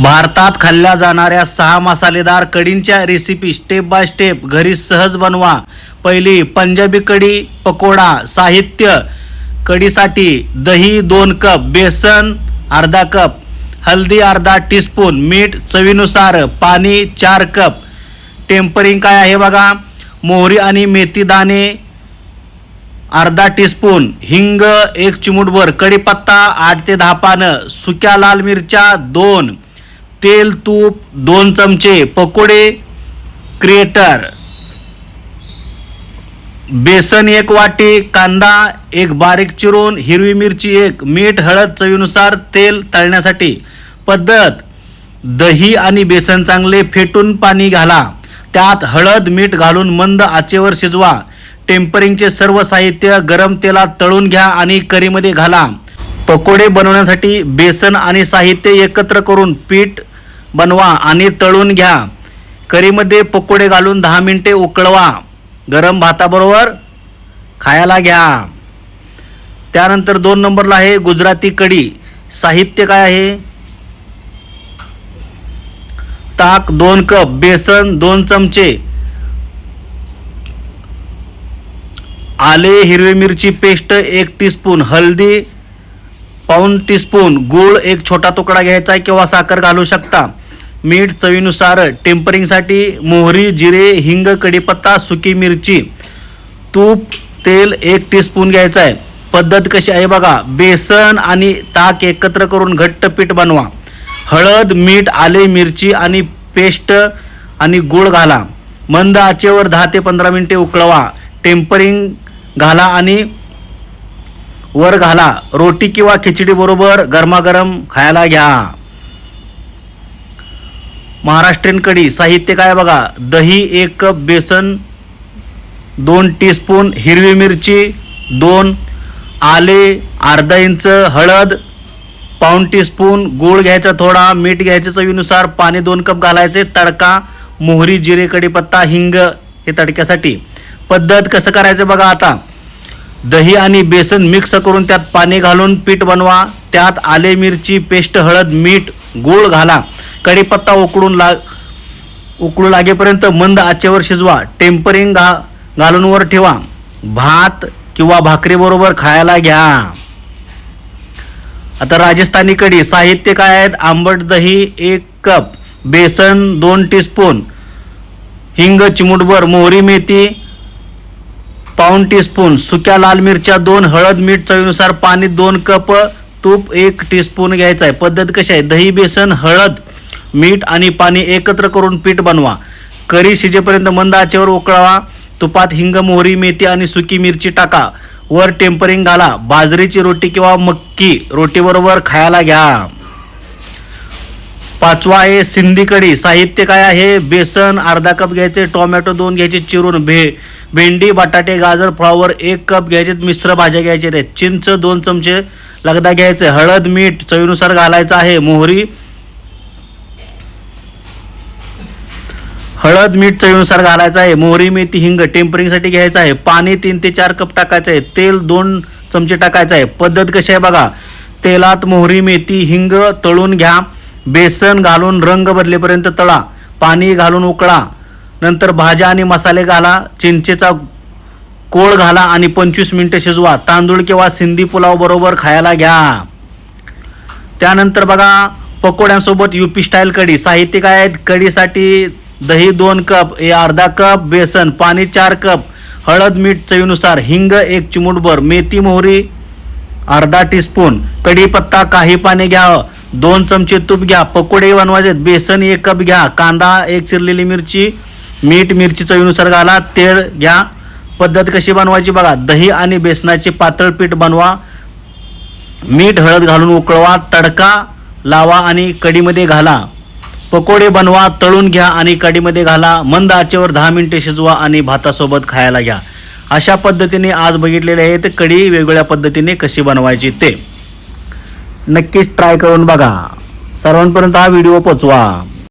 भारतात खाल्ल्या जाणाऱ्या सहा मसालेदार कडींच्या रेसिपी स्टेप बाय स्टेप घरी सहज बनवा. पहिली पंजाबी कढी पकोडा साहित्य. कढीसाठी दही दोन कप बेसन अर्धा कप. हल्दी अर्धा टीस्पून मीठ चवीनुसार पाणी चार कप. टेम्परिंग काय आहे बघा? मोहरी आणि मेथी दाणे अर्धा टीस्पून हिंग एक चिमूटभर कढीपत्ता आठ ते दहा पानं सुक्या लाल मिरच्या दोन. तेल तूप दोन चमचे पकोडे क्रिएटर. बेसन एक वाटी कांदा एक बारीक चिरून हिरवी मिरची एक मीठ हळद चवीनुसार तेल तळण्यासाठी. पद्धत दही आणि बेसन चांगले फेटून पाणी घाला. त्यात हळद मीठ घालून मंद आचेवर शिजवा. टेम्परिंगचे सर्व साहित्य गरम तेलात तळून घ्या आणि करीमध्ये घाला. पकोडे बनवण्यासाठी बेसन आणि साहित्य एकत्र करून पीठ बनवा आणि तळून घ्या. करीमध्ये पकोडे घालून दहा मिनटे उकळवा. गरम भाताबरोबर खायला घ्या. त्यानंतर दोन नंबरला आहे गुजराती कढी. साहित्य काय आहे? ताक दोन कप बेसन दोन चमचे. आले हिरवी मिरची पेस्ट एक टीस्पून हळदी पाऊन टीस्पून गूळ एक छोटा तुकडा घ्यायचा आहे किंवा साखर घालू शकता. मीठ चवीनुसार टेम्परिंगसाठी मोहरी जिरे हिंग कढीपत्ता सुकी मिरची तूप तेल एक टीस्पून घ्यायचं आहे. पद्धत कशी आहे बघा बेसन आणि ताक एकत्र करून घट्ट पीठ बनवा. हळद मीठ आले मिरची आणि पेस्ट आणि गूळ घाला. मंद आचेवर दहा ते पंधरा मिनिटे उकळवा. टेम्परिंग घाला आणि वर घाला. रोटी किंवा खिचडी बरोबर गरमागरम खायला घ्या. महाराष्ट्रीयन कढी साहित्य काय बघा? दही एक कप बेसन दोन टीस्पून हिरवी मिरची दोन आले अर्धा इंच हळद पाऊण टीस्पून गूळ घ्यायचा थोडा मीठ घ्यायचं चवीनुसार पाणी दोन कप घालायचे तडका मोहरी जिरे कढीपत्ता हिंग हे तडक्यासाठी. पद्धत कसं करायचं बघा आता? दही आणि बेसन मिक्स करून त्यात पाणी घालून पीठ बनवा. त्यात आले मिरची पेस्ट हळद मीठ गूळ घाला. कढीपत्ता उकडून ला उकळू लागेपर्यंत मंद आचेवर शिजवा. टेम्परिंग घा घालून वर ठेवा. भात किंवा भाकरीबरोबर खायला घ्या. आता राजस्थानी कढी. साहित्य काय आहेत? आंबट दही एक कप. बेसन दोन टीस्पून हिंग चिमूटभर. मोहरी मेथी पाऊण टीस्पून. सुक्या लाल मिरच्या दोन हळद मीठ चवीनुसार पाणी दोन कप तूप एक टीस्पून घ्यायचं आहे पद्धत कशी आहे? दही बेसन हळद मीठ आणि पाणी एकत्र करून पीठ बनवा. करी शिजेपर्यंत मंद आचेवर उकळवा. तुपात हिंग मोहरी मेथी आणि सुकी मिरची टाका. वर टेम्परिंग घाला. बाजरीची रोटी किंवा मक्की रोटीबरोबर खायला घ्या. पाचवा आहे सिंधी कढी. साहित्य काय आहे? बेसन अर्धा कप घ्यायचे टोमॅटो दोन घ्यायचे चिरून भे भेंडी बटाटे गाजर फ्लॉवर एक कप घ्यायचे मिश्र भाज्या घ्यायचे आहेत. चिंच दोन चमचे लगदा घ्यायचे हळद मीठ चवीनुसार घालायचं आहे. मोहरी. हळद मीठ चवीनुसार घालायचं आहे. मोहरी मेथी हिंग टेम्परिंगसाठी घ्यायचं आहे. पाणी तीन ते चार कप टाकायचं आहे तेल दोन चमचे टाकायचं आहे. पद्धत कशी आहे बघा? तेलात मोहरी मेथी हिंग तळून घ्या. बेसन घालून रंग बदलेपर्यंत तळा. पाणी घालून उकळा. नंतर भाज्या आणि मसाले घाला चिंचेचा कोळ घाला आणि पंचवीस मिनटं शिजवा. तांदूळ किंवा सिंधी पुलाव बरोबर खायला घ्या. त्यानंतर बघा पकोड्यांसोबत युपी स्टाईल कढी. साहित्य काय आहेत कढीसाठी दही दोन कप हे अर्धा कप बेसन पाणी चार कप हळद मीठ चवीनुसार हिंग एक चिमूटभर मेथी मोहरी अर्धा टीस्पून कढीपत्ता काही पाणी घ्या दोन चमचे तूप घ्या पकोडे बनवायचे बेसन एक कप घ्या कांदा एक चिरलेली मिरची मीठ मिरची चवीनुसार घाला तेल घ्या. पद्धत कशी बनवायची बघा दही आणि बेसनाचे पातळ पीठ बनवा. मीठ हळद घालून उकळवा तडका लावा आणि कढीमध्ये घाला. पकोडे बनवा तळून घ्या आणि कढीमध्ये घाला. मंद आचेवर दहा मिनटे शिजवा आणि भातासोबत खायला घ्या. अशा पद्धतीने आज बघितलेले आहेत ते कढी वेगवेगळ्या पद्धतीने कशी बनवायची ते. नक्कीच ट्राय करून बघा. सर्वांपर्यंत हा व्हिडिओ पोचवा.